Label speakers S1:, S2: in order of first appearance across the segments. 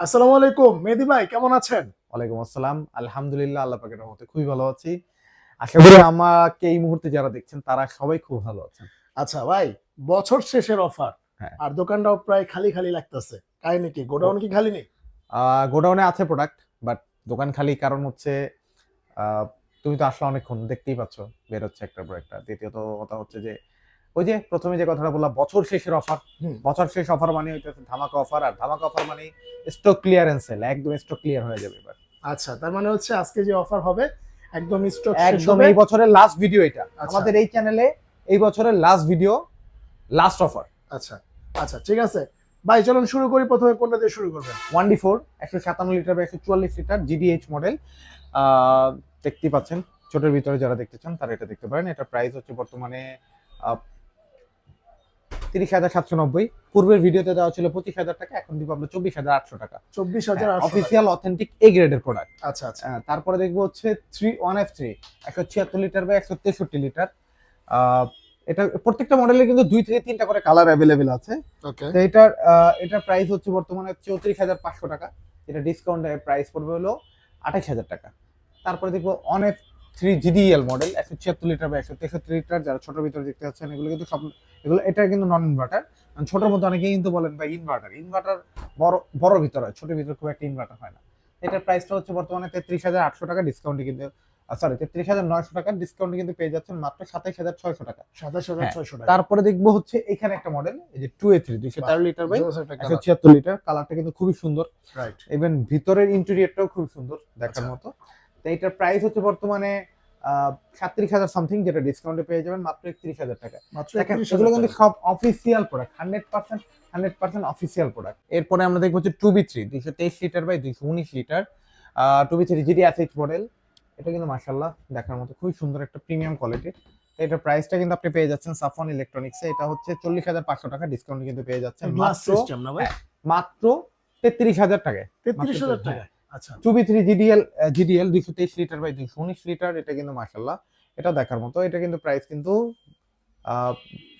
S1: আসসালামু আলাইকুম মেহেদি ভাই কেমন আছেন?
S2: ওয়ালাইকুম আসসালাম। আলহামদুলিল্লাহ আল্লাহ পাকের রহমতে খুবই ভালো আছি। আশা করি আমাকে এই মুহূর্তে যারা দেখছেন তারা সবাই খুব ভালো আছেন।
S1: আচ্ছা ভাই বছর শেষের অফার
S2: হ্যাঁ।
S1: আর দোকানটাও প্রায় খালি খালি লাগতেছে। কাহিনী কি গোডাউন কি খালি নেই?
S2: গোডাউনে আছে প্রোডাক্ট বাট দোকান খালি কারণ হচ্ছে আহ, তুমি তো আসলে অনেকক্ষণ দেখতেই পাচ্ছ বের হচ্ছে একটা পর একটা দ্বিতীয়ত কথা হচ্ছে যে ওই যে প্রথমে যে কথাটা বললাম বছর শেষের অফার
S1: হুম।
S2: বছর শেষ অফার মানে হইতেছে ধামাকা অফার আর ধামাকা অফার মানে স্টক ক্লিয়ারেন্স সেল একদম স্টক ক্লিয়ার হয়ে যাবে এবার।
S1: আচ্ছা তার মানে হচ্ছে আজকে যে অফার হবে একদম স্টক
S2: একদম এই বছরের লাস্ট ভিডিও এটা।
S1: আচ্ছা।
S2: আমাদের এই চ্যানেলে এই বছরের লাস্ট ভিডিও লাস্ট অফার
S1: আচ্ছা আচ্ছা ঠিক আছে। ভাই চলুন শুরু করি প্রথমে কোনটা দিয়ে শুরু করবেন?
S2: ওয়ান ডি ফোর একশো সাতান্ন লিটার বা একশো চুয়াল্লিশ লিটার জিডিএইচ মডেল দেখতেই পাচ্ছেন ছোটের ভিতরে যারা দেখতে চান তারা এটা দেখতে পারেন। এটা প্রাইস হচ্ছে বর্তমানে তিরিশ হাজার সাতশো নব্বই। পূর্বের ভিডিওতে দেওয়া ছিল পঁচিশ হাজার টাকা এখন দিব আমরা চব্বিশ হাজার আটশো টাকা।
S1: চব্বিশ হাজার
S2: অফিসিয়াল অথেন্টিক এ গ্রেডের প্রোডাক্ট
S1: আচ্ছা আচ্ছা।
S2: তারপরে দেখব হচ্ছে থ্রি ওয়ান এফ থ্রি একশো ছিয়াত্তর লিটার বা একশো তেষট্টি লিটার এটা প্রত্যেকটা মডেলে কিন্তু দুই থেকে তিনটা করে কালার অ্যাভেলেবেল আছে। তো এটার এটার প্রাইস হচ্ছে বর্তমানে চৌত্রিশ হাজার পাঁচশো টাকা। এটা ডিসকাউন্ট প্রাইস পড়বে হলো আঠাশ হাজার টাকা। তারপরে দেখব অনেক থ্রি জিডিএল মডেল একশো ছিয়াত্তর লিটার বা একশো তেষট্টি লিটার যারা ছোটোর ভিতরে দেখতে পাচ্ছেন এগুলো কিন্তু সব এগুলো এটা কিন্তু নন ইনভার্টার ছোটোর মধ্যে অনেকেই কিন্তু বলেন ভাই ইনভার্টার ইনভার্টার বড় বড় ভিতরে হয় ছোটোর ভিতরে খুব একটা ইনভার্টার হয় না। এটার প্রাইসটা হচ্ছে বর্তমানে তেত্রিশ হাজার আটশো টাকা ডিসকাউন্টে কিন্তু সরি তেত্রিশ হাজার নয়শো টাকার ডিসকাউন্টে কিন্তু পেয়ে যাচ্ছেন মাত্র সাতাইশ হাজার ছয়শো টাকা।
S1: সাতাশ হাজার
S2: হ্যাঁ,
S1: ছয়শো টাকা।
S2: তারপরে দেখব হচ্ছে এখানে একটা মডেল এই যে টু এ থ্রি দুইশো তেরো লিটার বাই একশো ছিয়াত্তর লিটার কালারটা কিন্তু খুবই সুন্দর।
S1: রাইট
S2: ইভেন ভিতরের ইন্টেরিয়রটাও খুব সুন্দর দেখার
S1: আচ্ছা।
S2: মতো। তো এটার প্রাইস হচ্ছে বর্তমানে সাতত্রিশ হাজার সামথিং যেটা ডিসকাউন্টে পেয়ে যাবেন মাত্র একত্রিশ হাজার টাকা।
S1: মাত্র
S2: দেখেন
S1: 31,000
S2: এগুলো কিন্তু সব official product hundred percent hundred percent official product এরপরে আমরা দেখব হচ্ছে টু বি থ্রি দুইশো তেইশ লিটার বাই দুইশো উনিশ litre two B three G D S H model এটা কিন্তু মার্শাল্লাহ দেখার মতো খুবই সুন্দর একটা প্রিমিয়াম কোয়ালিটির তো এটার প্রাইসটা কিন্তু আপনি পেয়ে যাচ্ছেন সাফন ইলেকট্রনিক্সে এটা হচ্ছে চল্লিশ হাজার পাঁচশো টাকা ডিসকাউন্ট কিন্তু পেয়ে যাচ্ছেন মাত্র
S1: ভাই?
S2: মাত্র তেত্রিশ হাজার টাকায়।
S1: তেত্রিশ হাজার
S2: মাত্র
S1: টাকা আচ্ছা।
S2: Two B three G D L G D L দুইশো তেইশ লিটার বাই দুইশো উনিশ লিটার এটা কিন্তু মার্শাল্লাহ এটা দেখার মতো। এটা কিন্তু প্রাইস কিন্তু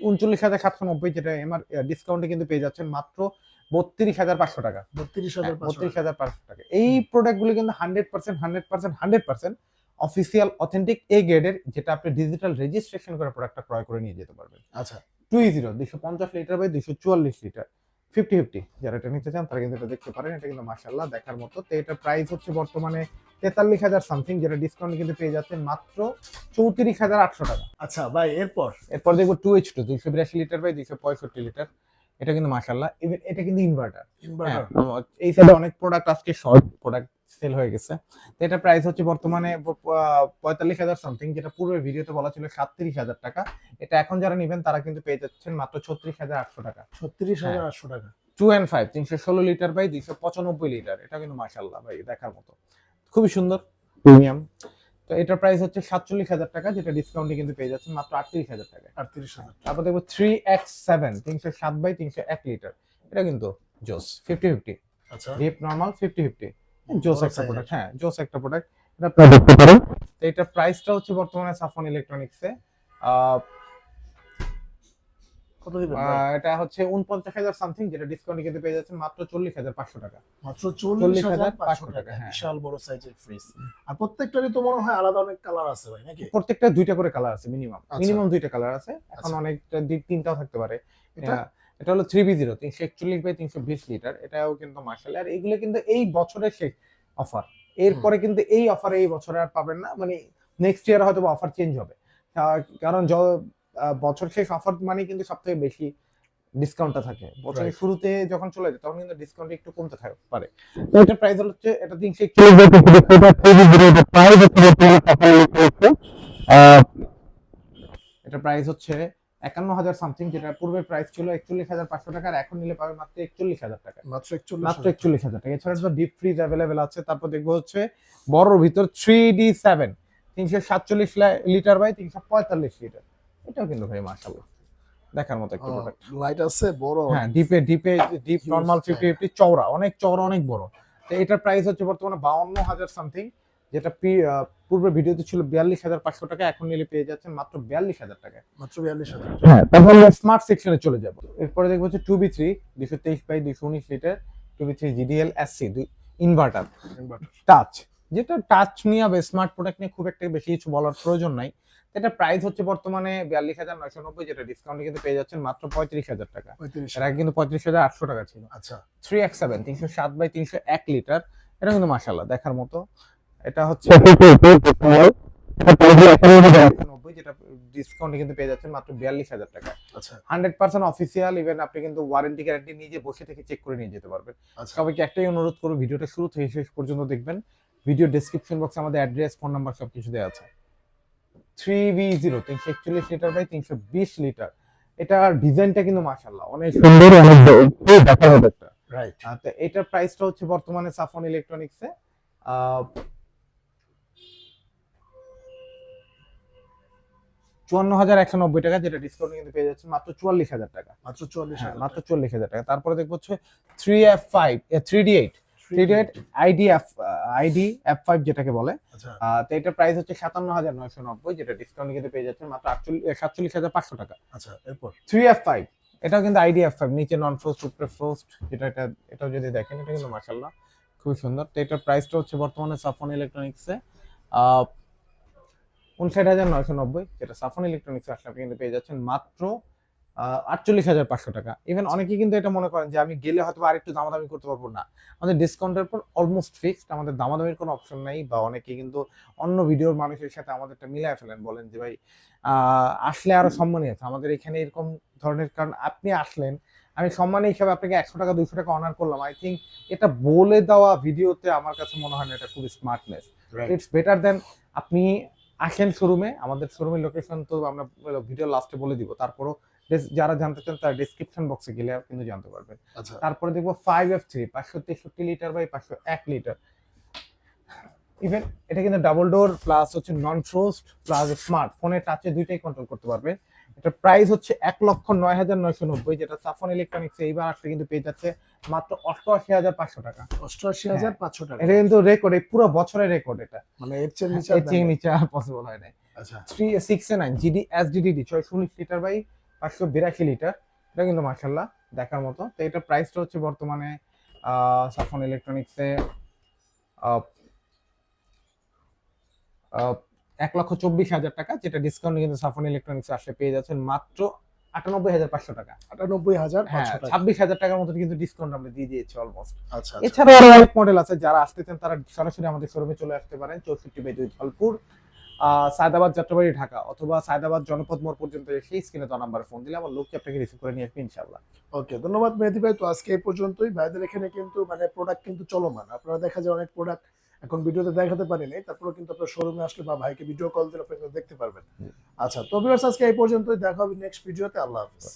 S2: উনচল্লিশ হাজার সাতশো নব্বই যেটা এমআর ডিসকাউন্টে কিন্তু পেয়ে যাচ্ছেন মাত্র বত্রিশ হাজার পাঁচশো টাকা।
S1: বত্রিশ হাজার
S2: বত্রিশ হাজার পাঁচশো টাকা। এই প্রোডাক্টগুলো কিন্তু hundred percent hundred percent hundred percent official authentic A গ্রেডের যেটা আপনি ডিজিটাল রেজিস্ট্রেশন করে প্রোডাক্টটা ক্রয় করে নিয়ে যেতে পারবেন।
S1: আচ্ছা।
S2: টু জিরো দুইশো পঞ্চাশ লিটার বাই দুইশো চুয়াল্লিশ লিটার। Fifty fifty. যারা এটা নিতে চান তারা কিন্তু এটা দেখতে পারেন। এটা কিন্তু মার্শাল্লাহ দেখার মতো। তো এটার প্রাইস হচ্ছে বর্তমানে তেতাল্লিশ হাজার সামথিং যেটা ডিসকাউন্ট কিন্তু পেয়ে যাচ্ছে মাত্র চৌত্রিশ হাজার আটশো টাকা।
S1: আচ্ছা ভাই এরপর?
S2: এরপর দেখব টু এইচ টু দুইশো বিরাশি লিটার বাই দুইশো পঁয়ষট্টি লিটার। এটা কিন্তু মার্শাল্লাহ ইভেন এটা কিন্তু ইনভার্টার
S1: ইনভার্টার
S2: হ্যাঁ, এই সাইডে অনেক প্রোডাক্ট আজকে শর্ট প্রোডাক্ট সেল হয়ে গেছে। তো এটা প্রাইস হচ্ছে বর্তমানে পঁয়তাল্লিশ হাজার সামথিং যেটা পূর্বের ভিডিওতে বলা ছিল সাতত্রিশ হাজার টাকা। এটা এখন যারা নেবেন তারা কিন্তু পেয়ে যাচ্ছেন মাত্র ছত্রিশ হাজার আটশো টাকা।
S1: ছত্রিশ হাজার। আটশো টাকা।
S2: টু অ্যান্ড ফাইভ তিনশো ষোলো লিটার বাই দুইশো পঁচানব্বই লিটার এটা কিন্তু মার্শাল্লাহ ভাই দেখার মতো। খুবই সুন্দর প্রিমিয়াম তো এটার প্রাইস হচ্ছে সাতচল্লিশ হাজার টাকা যেটা ডিসকাউন্টে কিন্তু পেয়ে যাচ্ছেন মাত্র আটত্রিশ হাজার টাকা
S1: আটত্রিশ হাজার।
S2: তারপর দেখব থ্রি এক্স সেভেন তিনশো সাত বাই তিনশো এক লিটার এটা কিন্তু জোস ফিফটি ফিফটি
S1: আচ্ছা।
S2: ডিপ নর্মাল ফিফটি ফিফটি জোস একটা প্রোডাক্ট হ্যাঁ জোস একটা প্রোডাক্ট এটা আপনারা দেখতে পারেন। তো এটার প্রাইসটা হচ্ছে বর্তমানে সাফন ইলেকট্রনিক্সে
S1: কত দিবেন
S2: এটা হচ্ছে উনপঞ্চাশ হাজার সামথিং যেটা ডিসকাউন্টে কিন্তু পেয়ে যাচ্ছেন মাত্র চল্লিশ হাজার পাঁচশো টাকা।
S1: মাত্র চল্লিশ হাজার
S2: 40,500
S1: পাঁচশো টাকা।
S2: হ্যাঁ।
S1: বিশাল বড় সাইজের ফ্রিজ আর প্রত্যেকটারই তো মনে হয় আলাদা অনেক কালার আছে ভাই নাকি?
S2: প্রত্যেকটা দুইটা করে কালার আছে মিনিমাম
S1: আচ্ছা।
S2: মিনিমাম দুইটা কালার আছে। এখন
S1: আচ্ছা।
S2: অনেকটা তিনটাও থাকতে পারে।
S1: এটা
S2: এটা হলো থ্রি বি জিরো তিনশো একচল্লিশ বাই তিনশো বিশ লিটার। এটাও কিন্তু মার্শাল আর এগুলো কিন্তু এই বছরের শেষ অফার এরপরে কিন্তু এই অফার এই বছরে আর পাবেন না। মানে নেক্সট ইয়ার হয়তো অফার চেঞ্জ হবে। কারণ বছর শেষ অফার মানে কিন্তু সব থেকে বেশি ডিসকাউন্টটা থাকে। বছরের শুরুতে যখন চলে যায় তখন কিন্তু ডিসকাউন্ট একটু কমতে থাকে পারে। এটা প্রাইস হচ্ছে এটা তিনশো এটা প্রাইস হচ্ছে একান্ন হাজার সামথিং যেটা পূর্বের প্রাইস ছিল একচল্লিশ হাজার পাঁচশো টাকা আর এখন নিলে পাবে মাত্র একচল্লিশ হাজার টাকা।
S1: মাত্র একচল্লিশ
S2: মাত্র একচল্লিশ হাজার টাকা। এছাড়া তো ডিপ ফ্রিজ অ্যাভেলেবেল আছে তারপর দেখব হচ্ছে বড়র ভিতর থ্রি ডি সেভেন তিনশো সাতচল্লিশ লিটার বাই তিনশো পঁয়তাল্লিশ লিটার এটাও কিন্তু ভাই মার্শাল্লাহ দেখার মতো একটা প্রোডাক্ট
S1: লাইট আছে বড়।
S2: হ্যাঁ ডিপে ডিপে ডিপ নর্মাল ফিফটি ফিফটি চওড়া অনেক চওড়া অনেক বড়। তো এটার প্রাইস হচ্ছে বর্তমানে বাউন্ন হাজার সামথিং যেটা পি- আহ, ভিডিওতে ছিল বিয়াল্লিশ হাজার পাঁচশো টাকা এখন নিলে পেয়ে যাচ্ছেন মাত্র বিয়াল্লিশ হাজার টাকা
S1: মাত্র বিয়াল্লিশ হাজার
S2: হ্যাঁ তারপর স্মার্ট সেকশনে চলে যাব। এরপরে দেখব হচ্ছে টু বি থ্রি দুশো তেইশ বাই দুশো উনিশ litre two B three GDL SC দুই ইনভার্টার টাচ যেটা টাচ নিয়ে বা স্মার্ট প্রোডাক্ট নিয়ে খুব একটা বেশি কিছু বলার প্রয়োজন নাই। এটা প্রাইস হচ্ছে বর্তমানে বিয়াল্লিশ হাজার নয়শো নব্বই যেটা ডিসকাউন্টে কিন্তু পেয়ে যাচ্ছেন মাত্র পঁয়ত্রিশ হাজার টাকা। এর আগে কিন্তু পঁয়ত্রিশ হাজার আটশো টাকা ছিল।
S1: আচ্ছা।
S2: থ্রি এক্স সেভেন তিনশো সাত বাই তিনশো এক লিটার এটা কিন্তু মাসাল্লাহ দেখার মতো। এটা হচ্ছে যেটা ডিসকাউন্টে কিন্তু পেয়ে যাচ্ছেন মাত্র বিয়াল্লিশ হাজার টাকা।
S1: আচ্ছা।
S2: হান্ড্রেড পার্সেন্ট অফিসিয়াল ইভেন আপনি কিন্তু ওয়ারেন্টি গ্যারান্টি নিজে বসে থেকে চেক করে নিয়ে যেতে পারবেন। সবাইকে একটাই অনুরোধ করব ভিডিওটা শুরু থেকে শেষ পর্যন্ত দেখবেন। ভিডিও ডেসক্রিপশন বক্সে আমাদের অ্যাড্রেস ফোন নাম্বার সব কিছু দেওয়া আছে। থ্রি ভি জিরো তিনশো একচল্লিশ লিটার বাই তিনশো বিশ লিটার এটার ডিজাইনটা কিন্তু মাসাল্লাহ অনেক সুন্দর অনেক একটা।
S1: রাইট
S2: এটার প্রাইসটা হচ্ছে বর্তমানে সাফন ইলেকট্রনিক্সে চুয়ান্ন হাজার একশো নব্বই টাকা যেটা ডিসকাউন্ট কিন্তু পেয়ে যাচ্ছে মাত্র চুয়াল্লিশ হাজার টাকা।
S1: মাত্র চুয়াল্লিশ
S2: হ্যাঁ মাত্র চল্লিশ হাজার টাকা। তারপরে দেখব হচ্ছে three F five three D eight three D eight ID F ID F five যেটাকে বলে।
S1: আচ্ছা।
S2: তো এটার প্রাইস হচ্ছে সাতান্ন হাজার নয়শো নব্বই যেটা ডিসকাউন্ট কিন্তু পেয়ে যাচ্ছে মাত্র আটচল্লিশ সাতচল্লিশ হাজার পাঁচশো টাকা।
S1: আচ্ছা এরপর?
S2: থ্রি এফ ফাইভ এটাও কিন্তু আইডি এফ ফাইভ নিচে নন ফ্রোস্ট উপরে ফ্রোস্ট যেটা এটা এটাও যদি দেখেন এটা কিন্তু মার্শাল্লাহ খুবই সুন্দর। তো এটার প্রাইসটা হচ্ছে বর্তমানে সাফন ইলেকট্রনিক্সে উনষাট হাজার নয়শো নব্বই যেটা সাফন ইলেকট্রনিক্সে আসলে আপনি কিন্তু পেয়ে যাচ্ছেন মাত্র আটচল্লিশ হাজার পাঁচশো টাকা। ইভেন অনেকেই কিন্তু এটা মনে করেন যে আমি গেলে হয়তো আর একটু দামাদামি করতে পারব না। আমাদের ডিসকাউন্টের পর অলমোস্ট ফিক্সড আমাদের দামাদামির কোনো অপশন নাই বা অনেকেই কিন্তু অন্য ভিডিওর মানুষের সাথে আমাদেরটা মিলায় ফেলেন বলেন যে ভাই আসলে আরও সম্মানই আছে। আমাদের এখানে এরকম ধরনের কারণ আপনি আসলেন আমি সম্মান হিসাবে আপনাকে একশো টাকা দুইশো টাকা অনার করলাম। আই থিঙ্ক এটা বলে দেওয়া ভিডিওতে আমার কাছে মনে হয় না এটা খুব স্মার্টনেস ইটস বেটার দেন আপনি আসেন শোরুমে আমাদের শোরুমের লোকেশন তো আমরা ভিডিও লাস্টে বলে দিব। তারপরও যারা জানতে চান তার ডিসক্রিপশন বক্সে গেলে কিন্তু জানতে পারবেন।
S1: আচ্ছা।
S2: তারপরে দেখব ফাইভ এফ থ্রি পাঁচশো তেষট্টি লিটার বাই পাঁচশো এক লিটার ইভেন এটা কিন্তু ডাবল ডোর প্লাস হচ্ছে নন ফ্রোস্ট প্লাস স্মার্ট ফোনের টাচে দুইটাই কন্ট্রোল করতে পারবে। এটার প্রাইস হচ্ছে এক লক্ষ নয় হাজার নয়শো নব্বই যেটা সাফন ইলেকট্রনিক্স এইবার আসলে কিন্তু পেয়ে যাচ্ছে মাত্র অষ্টআশি হাজার পাঁচশো টাকা।
S1: অষ্টআশি হাজার পাঁচশো টাকা।
S2: এটা কিন্তু রেকর্ড এই পুরো বছরের রেকর্ড এটা।
S1: মানে এর চেয়ে নিচে
S2: এর চেয়ে নিচে আর পসিবল হয় নাই।
S1: আচ্ছা।
S2: Three six nine GD S DD ছয়শো উনিশ লিটার বাই পাঁচশো বিরাশি লিটার এটা কিন্তু মার্শাল্লাহ দেখার মতো। তো এটার প্রাইসটা হচ্ছে বর্তমানে সাফন ইলেকট্রনিক্সে এক লক্ষ চব্বিশ হাজার টাকা যেটা ডিসকাউন্ট কিন্তু সাফন ইলেকট্রনিক্সে আসলে পেয়ে যাচ্ছেন মাত্র আটানব্বই হাজার পাঁচশো টাকা।
S1: আটানব্বই হাজার
S2: হ্যাঁ ছাব্বিশ হাজার টাকার মতো কিন্তু ডিসকাউন্ট আমরা দিয়ে দিয়েছি অলমোস্ট
S1: আচ্ছা আচ্ছা।
S2: এছাড়াও আরও অনেক মডেল আছে যারা আসতে চান তারা সরাসরি আমাদের শোরুমে চলে আসতে পারেন চৌষট্টি বাই দুই জলপুর আহ, সায়দাবাদ যাত্রাবাড়ি ঢাকা অথবা সায়দাবাদ জনপদ মোড় পর্যন্ত এসে স্ক্রিনে তো নাম্বার ফোন দিলে আমার লোককে আপনাকে রিসিভ করে নিয়ে আসবে ইনশাল্লাহ
S1: ওকে ধন্যবাদ মেহেদি ভাই। তো আজকে এই পর্যন্তই। ভাইদের এখানে কিন্তু মানে প্রোডাক্ট কিন্তু চলমান। আপনারা দেখা যায় অনেক প্রোডাক্ট এখন ভিডিওতে দেখাতে পারি নাই তারপরে কিন্তু আপনার শোরুমে আসলে বা ভাইকে ভিডিও কল দিলে আপনি দেখতে পারবেন। আচ্ছা তো ভিউয়ার্স আজকে এই পর্যন্তই দেখা হবে নেক্সট ভিডিওতে আল্লাহ হাফেজ।